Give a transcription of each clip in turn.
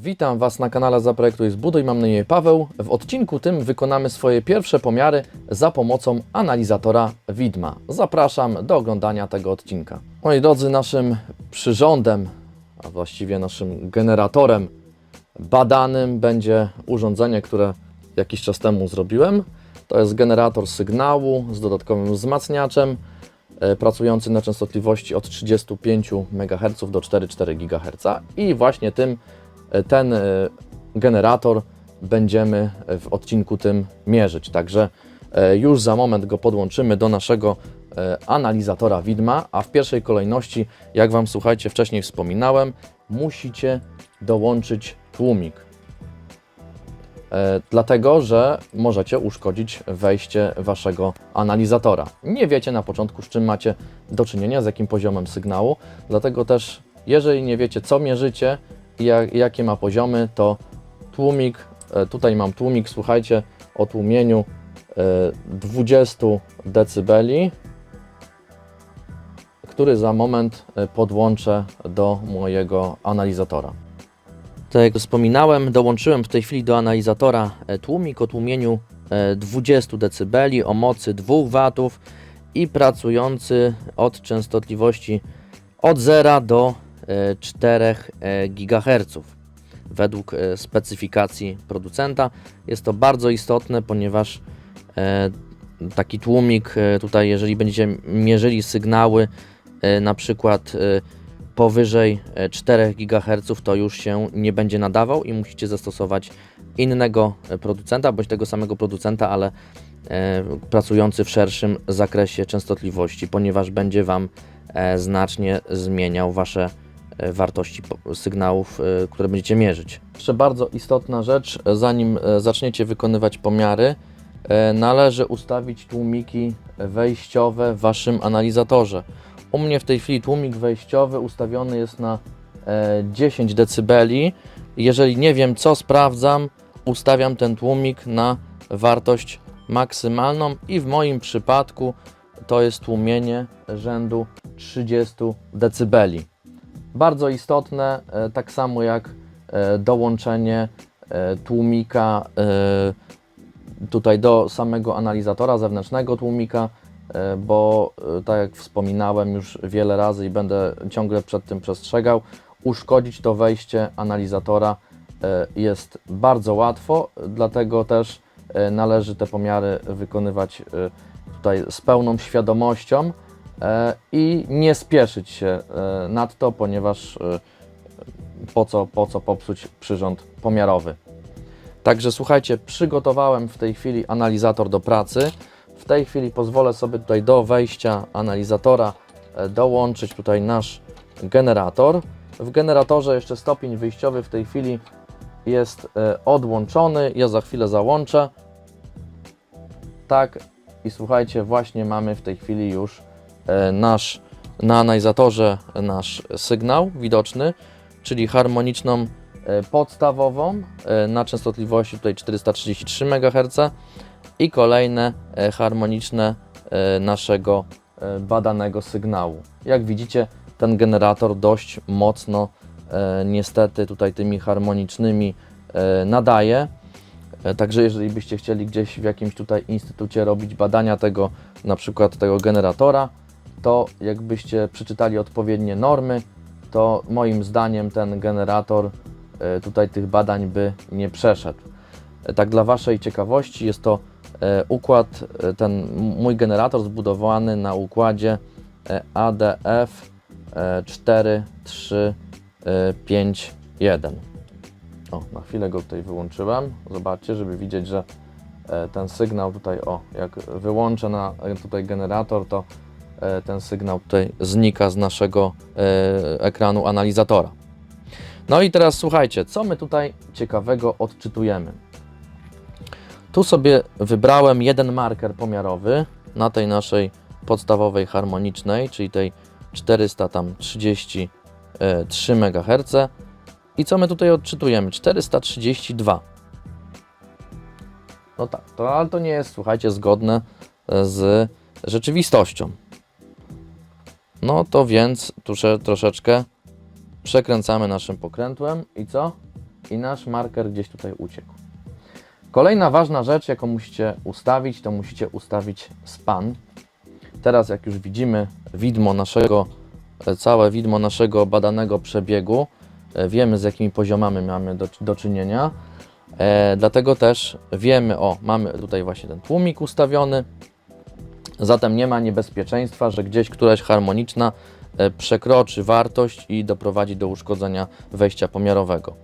Witam Was na kanale Zaprojektuj Zbuduj, mam na imię Paweł. W odcinku tym wykonamy swoje pierwsze pomiary za pomocą analizatora widma. Zapraszam do oglądania tego odcinka. Moi drodzy, naszym przyrządem, a właściwie naszym generatorem badanym będzie urządzenie, które jakiś czas temu zrobiłem. To jest generator sygnału z dodatkowym wzmacniaczem, e, pracujący na częstotliwości od 35 MHz do 4,4 GHz i właśnie tym ten e, generator będziemy w odcinku tym mierzyć. Także e, już za moment go podłączymy do naszego e, analizatora widma, a w pierwszej kolejności, jak Wam słuchajcie, wcześniej wspominałem, musicie dołączyć tłumik. E, dlatego, że możecie uszkodzić wejście waszego analizatora. Nie wiecie na początku, z czym macie do czynienia, z jakim poziomem sygnału, dlatego też, jeżeli nie wiecie, co mierzycie jak, jakie ma poziomy, to tłumik, e, tutaj mam tłumik, słuchajcie, o tłumieniu e, 20 dB, który za moment e, podłączę do mojego analizatora. Tak jak wspominałem, dołączyłem w tej chwili do analizatora e, tłumik o tłumieniu e, 20 dB o mocy 2 W i pracujący od częstotliwości od 0 do e, 4 e, GHz. Według e, specyfikacji producenta jest to bardzo istotne, ponieważ e, taki tłumik tutaj, jeżeli będziecie mierzyli sygnały, na przykład powyżej e, 4 GHz to już się nie będzie nadawał i musicie zastosować innego producenta bądź tego samego producenta, ale pracujący w szerszym zakresie częstotliwości, ponieważ będzie Wam znacznie zmieniał Wasze wartości po- sygnałów, e, które będziecie mierzyć. Jeszcze bardzo istotna rzecz, e, zanim e, zaczniecie wykonywać pomiary, e, należy ustawić tłumiki wejściowe w Waszym analizatorze. U mnie w tej chwili tłumik wejściowy ustawiony jest na e, 10 dB. Jeżeli nie wiem co sprawdzam, ustawiam ten tłumik na wartość maksymalną i w moim przypadku to jest tłumienie rzędu 30 dB. Bardzo istotne, e, tak samo jak e, dołączenie e, tłumika tutaj do samego analizatora zewnętrznego tłumika, bo tak jak wspominałem już wiele razy i będę ciągle przed tym przestrzegał, uszkodzić to wejście analizatora jest bardzo łatwo, dlatego też należy te pomiary wykonywać tutaj z pełną świadomością i nie spieszyć się e, nad to, ponieważ e, po co, po co popsuć przyrząd pomiarowy. Także słuchajcie, przygotowałem w tej chwili analizator do pracy. W tej chwili pozwolę sobie tutaj do wejścia analizatora e, dołączyć tutaj nasz generator. W generatorze jeszcze stopień wyjściowy w tej chwili jest e, odłączony. Ja za chwilę załączę. Tak i słuchajcie, właśnie mamy w tej chwili już e, nasz na analizatorze nasz sygnał widoczny, czyli harmoniczną e, podstawową e, na częstotliwości tutaj 433 MHz i kolejne e, harmoniczne e, naszego e, badanego sygnału. Jak widzicie, ten generator dość mocno e, niestety tutaj tymi harmonicznymi e, nadaje. E, Także jeżeli byście chcieli gdzieś w jakimś tutaj instytucie robić badania tego, na przykład tego generatora, to jakbyście przeczytali odpowiednie normy, to moim zdaniem ten generator e, tutaj tych badań by nie przeszedł. E, Tak dla Waszej ciekawości jest to e, układ, ten mój generator zbudowany na układzie ADF e, 4351. O, na chwilę go tutaj wyłączyłem. Zobaczcie, żeby widzieć, że ten sygnał tutaj, o, jak wyłączę na tutaj generator, to ten sygnał tutaj znika z naszego e, ekranu analizatora. No i teraz słuchajcie, co my tutaj ciekawego odczytujemy. Tu sobie wybrałem jeden marker pomiarowy na tej naszej podstawowej harmonicznej, czyli tej 433 MHz. I co my tutaj odczytujemy? 432. No tak, to, ale to nie jest, słuchajcie, zgodne e, z rzeczywistością. No to więc tusze, troszeczkę przekręcamy naszym pokrętłem i co? i nasz marker gdzieś tutaj uciekł. Kolejna ważna rzecz, jaką musicie ustawić, to musicie ustawić span. Teraz jak już widzimy widmo naszego, e, całe widmo naszego badanego przebiegu, e, wiemy z jakimi poziomami mamy do, do czynienia. E, dlatego też wiemy, o, mamy tutaj właśnie ten tłumik ustawiony, zatem nie ma niebezpieczeństwa, że gdzieś któraś harmoniczna e, przekroczy wartość i doprowadzi do uszkodzenia wejścia pomiarowego.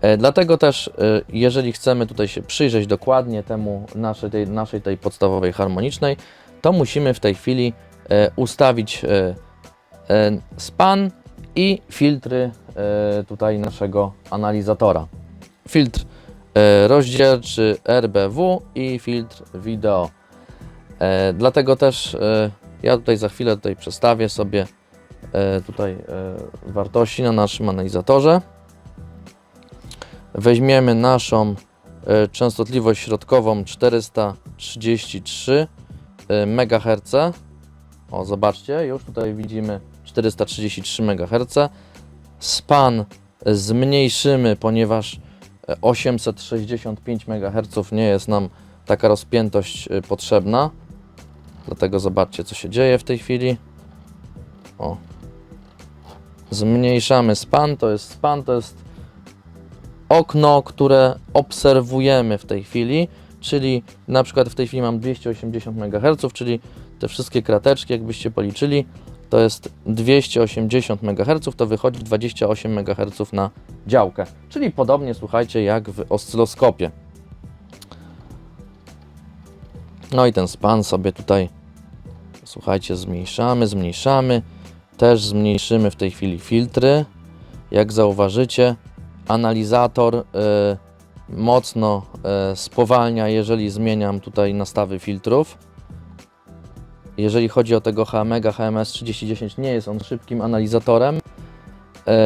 E, Dlatego też, e, jeżeli chcemy tutaj się przyjrzeć dokładnie temu naszej tej, naszej tej podstawowej harmonicznej, to musimy w tej chwili ustawić span i filtry tutaj naszego analizatora. Filtr rozdzielczy RBW i filtr wideo. E, Dlatego też e, ja tutaj za chwilę tutaj przestawię sobie e, tutaj e, wartości na naszym analizatorze. Weźmiemy naszą e, częstotliwość środkową 433 e, MHz. O, zobaczcie, już tutaj widzimy 433 MHz. Span zmniejszymy, ponieważ e, 865 MHz nie jest nam taka rozpiętość e, potrzebna. Dlatego zobaczcie, co się dzieje w tej chwili. O. Zmniejszamy span, to jest span, to jest okno, które obserwujemy w tej chwili, czyli na przykład w tej chwili mam 280 MHz, czyli te wszystkie krateczki, jakbyście policzyli, to jest 280 MHz, to wychodzi 28 MHz na działkę. Czyli podobnie, słuchajcie, jak w oscyloskopie. No i ten span sobie tutaj, słuchajcie, zmniejszamy, zmniejszamy. Też zmniejszymy w tej chwili filtry. Jak zauważycie, analizator y, mocno y, spowalnia, jeżeli zmieniam tutaj nastawy filtrów. Jeżeli chodzi o tego HMEGA HMS 3010, nie jest on szybkim analizatorem.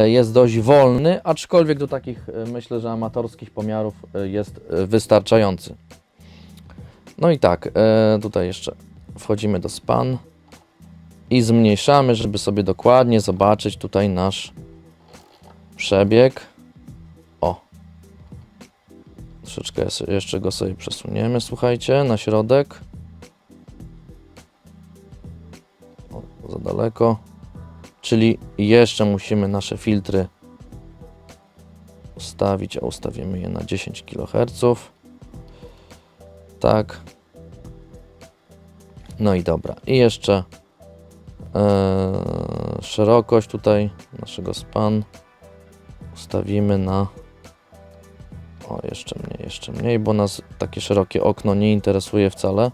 Y, Jest dość wolny, aczkolwiek do takich, y, myślę, że amatorskich pomiarów y, jest wystarczający. No i tak, tutaj jeszcze wchodzimy do span i zmniejszamy, żeby sobie dokładnie zobaczyć tutaj nasz przebieg. O. Troszeczkę jeszcze- go sobie przesuniemy, słuchajcie, na środek. O, za daleko. Czyli jeszcze musimy nasze filtry ustawić, a ustawimy je na 10 kHz. Tak. No i dobra. I jeszcze e, szerokość tutaj naszego span ustawimy na o jeszcze mniej, jeszcze mniej, bo nas takie szerokie okno nie interesuje wcale.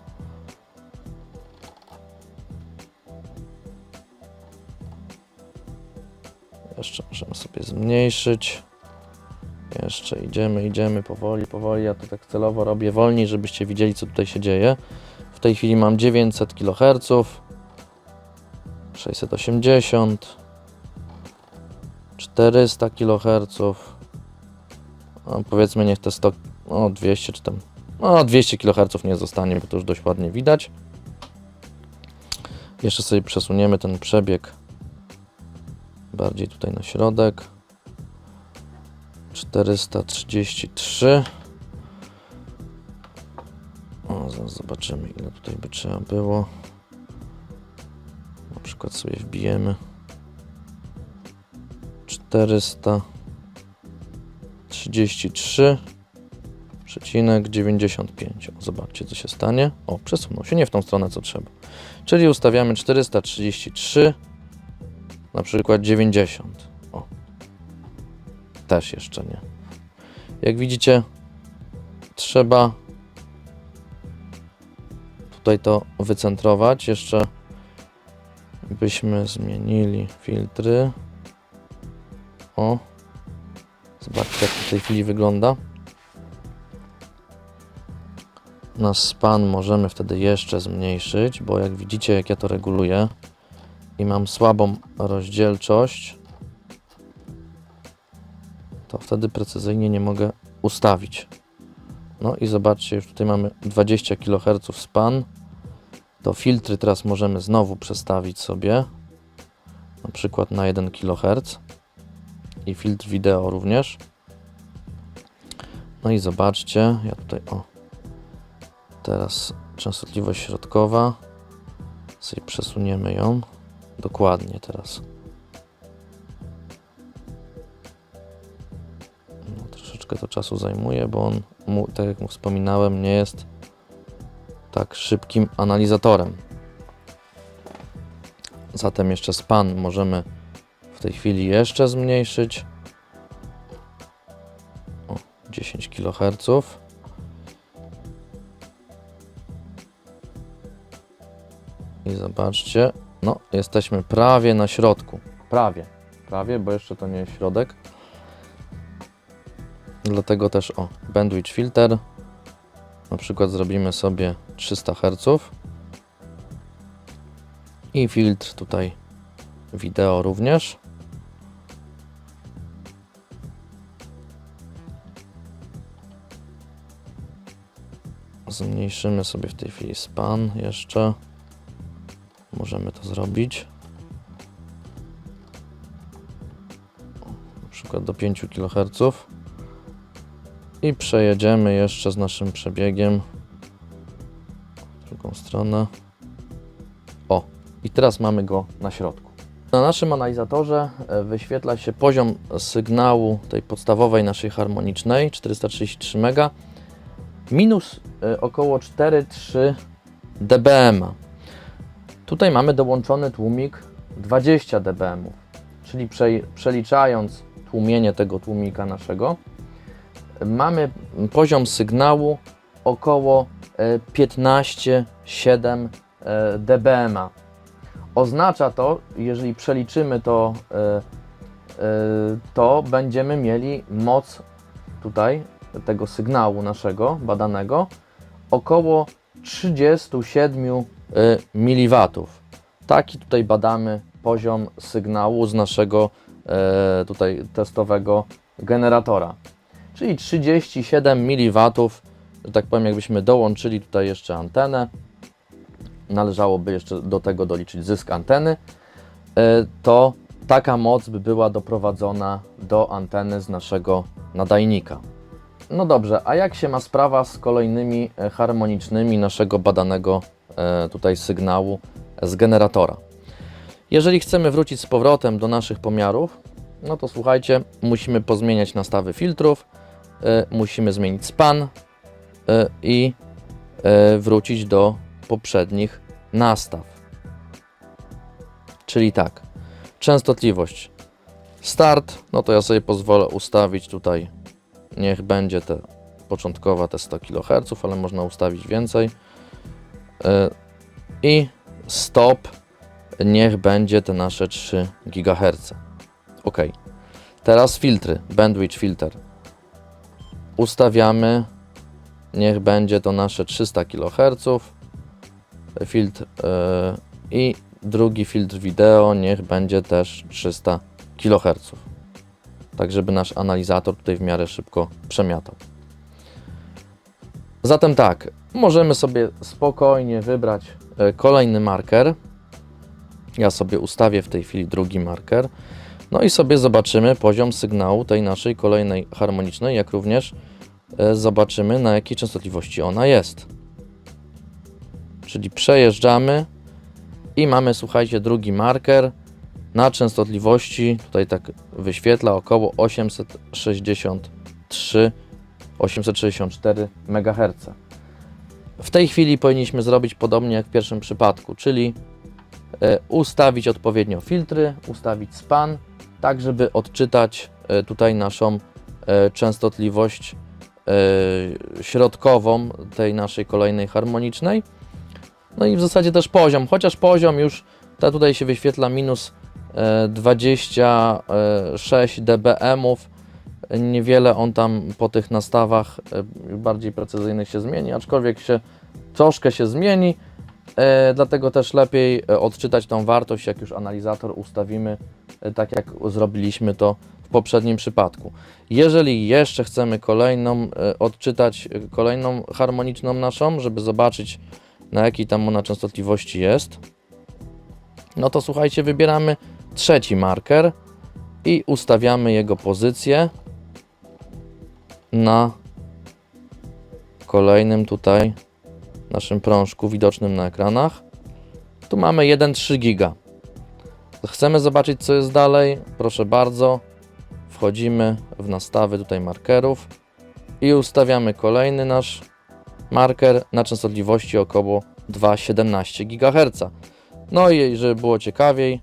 Jeszcze możemy sobie zmniejszyć. Jeszcze idziemy, idziemy powoli, powoli. Ja to tak celowo robię wolniej, żebyście widzieli, co tutaj się dzieje. W tej chwili mam 900 kHz, 680, 400 kHz. No, powiedzmy, niech te 100, no 200 czy tam, no 200 kHz nie zostanie, bo to już dość ładnie widać. Jeszcze sobie przesuniemy ten przebieg bardziej tutaj na środek. 433. Zaraz zobaczymy ile tutaj by trzeba było. Na przykład sobie wbijemy 433 przecinek 95. O, Zobaczcie co się stanie. O, przesunął się nie w tą stronę co trzeba. Czyli ustawiamy 433 na przykład 90. O. Też jeszcze nie. Jak widzicie, trzeba tutaj to wycentrować. Jeszcze byśmy zmienili filtry. O. Zobaczcie, jak w tej chwili wygląda. Nasz span możemy wtedy jeszcze zmniejszyć, bo jak widzicie, jak ja to reguluję i mam słabą rozdzielczość, to wtedy precyzyjnie nie mogę ustawić. No i zobaczcie, już tutaj mamy 20 kHz span. To filtry teraz możemy znowu przestawić sobie, na przykład na 1 kHz i filtr wideo również. No i zobaczcie, ja tutaj o. Teraz częstotliwość środkowa. Sobie przesuniemy ją. Dokładnie teraz. Troszeczkę to czasu zajmuje, bo on, tak jak wspominałem, nie jest tak szybkim analizatorem. Zatem jeszcze span możemy w tej chwili jeszcze zmniejszyć. O, 10 kHz. I zobaczcie, no jesteśmy prawie na środku. Prawie, prawie, bo jeszcze to nie jest środek. Dlatego też o, bandwidth filter. Na przykład zrobimy sobie 300 Hz. I filtr tutaj wideo również. Zmniejszymy sobie w tej chwili span jeszcze. Możemy to zrobić. Na przykład do 5 kHz. I przejedziemy jeszcze z naszym przebiegiem drugą stronę. O, i teraz mamy go na środku. Na naszym analizatorze e, wyświetla się poziom sygnału tej podstawowej naszej harmonicznej 433 MHz minus e, około 4,3 dBm. Tutaj mamy dołączony tłumik 20 dBm, czyli prze, przeliczając tłumienie tego tłumika naszego, mamy poziom sygnału około e, 15,7 e, dBm. Oznacza to, jeżeli przeliczymy to, e, e, to będziemy mieli moc tutaj tego sygnału naszego badanego około 37 e, mW. Taki tutaj badamy poziom sygnału z naszego e, tutaj testowego generatora. Czyli 37 mW, że tak powiem, jakbyśmy dołączyli tutaj jeszcze antenę, należałoby jeszcze do tego doliczyć zysk anteny, e, to taka moc by była doprowadzona do anteny z naszego nadajnika. No dobrze, a jak się ma sprawa z kolejnymi e, harmonicznymi naszego badanego e, tutaj sygnału z generatora? Jeżeli chcemy wrócić z powrotem do naszych pomiarów, no to słuchajcie, musimy pozmieniać nastawy filtrów, musimy zmienić span i wrócić do poprzednich nastaw. Czyli tak, częstotliwość start, no to ja sobie pozwolę ustawić tutaj niech będzie te początkowa te 100 kHz, ale można ustawić więcej. I stop niech będzie te nasze 3 GHz. OK. Teraz filtry, bandwidth filter. Ustawiamy, niech będzie to nasze 300 kHz. Filtr yy, i drugi filtr wideo, niech będzie też 300 kHz tak żeby nasz analizator tutaj w miarę szybko przemiatał. Zatem tak, możemy sobie spokojnie wybrać e, kolejny marker. Ja sobie ustawię w tej chwili drugi marker. No i sobie zobaczymy poziom sygnału tej naszej kolejnej harmonicznej, jak również e, zobaczymy na jakiej częstotliwości ona jest. Czyli przejeżdżamy i mamy, słuchajcie, drugi marker na częstotliwości, tutaj tak wyświetla około 863 864 MHz. W tej chwili powinniśmy zrobić podobnie jak w pierwszym przypadku, czyli ustawić odpowiednio filtry, ustawić span, tak żeby odczytać e, tutaj naszą e, częstotliwość środkową tej naszej kolejnej harmonicznej. No i w zasadzie też poziom, chociaż poziom już ta tutaj się wyświetla minus 26 dBm-ów. Niewiele on tam po tych nastawach e, bardziej precyzyjnych się zmieni, aczkolwiek się troszkę się zmieni. E, dlatego też lepiej e, odczytać tą wartość, jak już analizator ustawimy, tak jak zrobiliśmy to w poprzednim przypadku. Jeżeli jeszcze chcemy kolejną odczytać, kolejną harmoniczną naszą, żeby zobaczyć na jakiej tam ona częstotliwości jest, no to słuchajcie, wybieramy trzeci marker i ustawiamy jego pozycję na kolejnym tutaj naszym prążku widocznym na ekranach. Tu mamy 1,3 giga. Chcemy zobaczyć co jest dalej? Proszę bardzo. Wchodzimy w nastawy tutaj markerów i ustawiamy kolejny nasz marker na częstotliwości około 2,17 GHz. No i żeby było ciekawiej,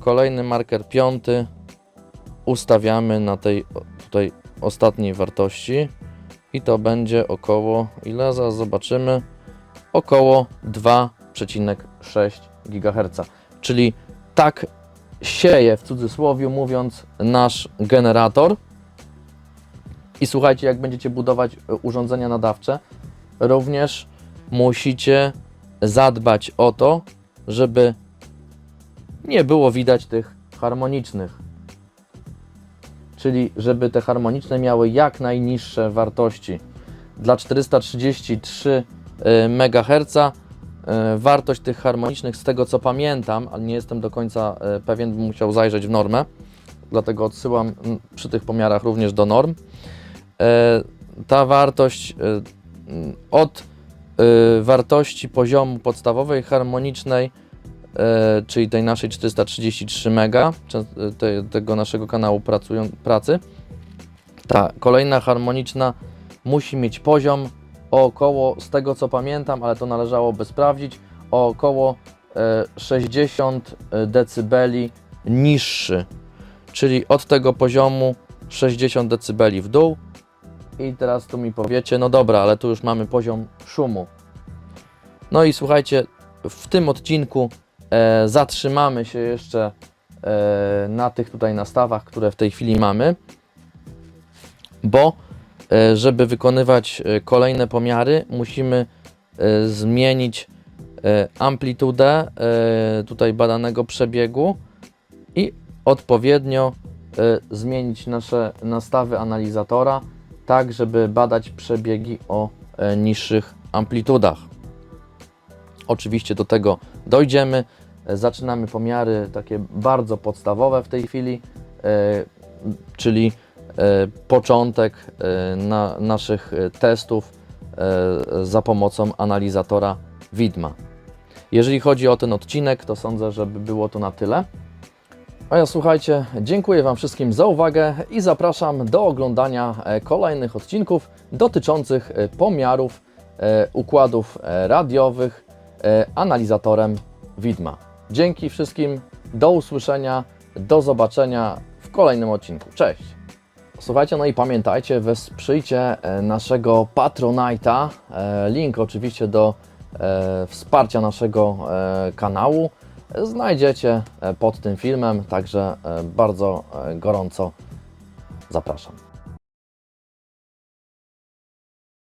kolejny marker piąty ustawiamy na tej tutaj ostatniej wartości i to będzie około, ile zaraz zobaczymy, około 2,6 GHz. Czyli tak sieje w cudzysłowie mówiąc nasz generator. I słuchajcie, jak będziecie budować e, urządzenia nadawcze, również musicie zadbać o to, żeby nie było widać tych harmonicznych. Czyli żeby te harmoniczne miały jak najniższe wartości. Dla 433 MHz e, wartość tych harmonicznych, z tego co pamiętam, ale nie jestem do końca e, pewien, bym musiał zajrzeć w normę, dlatego odsyłam mm, przy tych pomiarach również do norm. Ta wartość mm, od wartości poziomu podstawowej harmonicznej, czyli tej naszej 433 mega, te, tego naszego kanału pracują, pracy, ta kolejna harmoniczna musi mieć poziom około, z tego co pamiętam, ale to należałoby sprawdzić, około e, 60 decybeli niższy, czyli od tego poziomu 60 decybeli w dół. I teraz tu mi powiecie, no dobra, ale tu już mamy poziom szumu. No i słuchajcie, w tym odcinku e, zatrzymamy się jeszcze e, na tych tutaj nastawach, które w tej chwili mamy, bo e, żeby wykonywać kolejne pomiary, musimy zmienić amplitudę tutaj badanego przebiegu i odpowiednio zmienić nasze nastawy analizatora, tak żeby badać przebiegi o niższych amplitudach. Oczywiście do tego dojdziemy. E, Zaczynamy pomiary takie bardzo podstawowe w tej chwili, e, czyli e, początek na, naszych testów za pomocą analizatora widma. Jeżeli chodzi o ten odcinek, to sądzę, że by było to na tyle. A ja słuchajcie, dziękuję Wam wszystkim za uwagę i zapraszam do oglądania kolejnych odcinków dotyczących pomiarów układów radiowych analizatorem widma. Dzięki wszystkim, do usłyszenia, do zobaczenia w kolejnym odcinku. Cześć! Słuchajcie, no i pamiętajcie, wesprzyjcie e, naszego Patronite'a. E, Link oczywiście do e, wsparcia naszego kanału znajdziecie pod tym filmem, także bardzo gorąco zapraszam.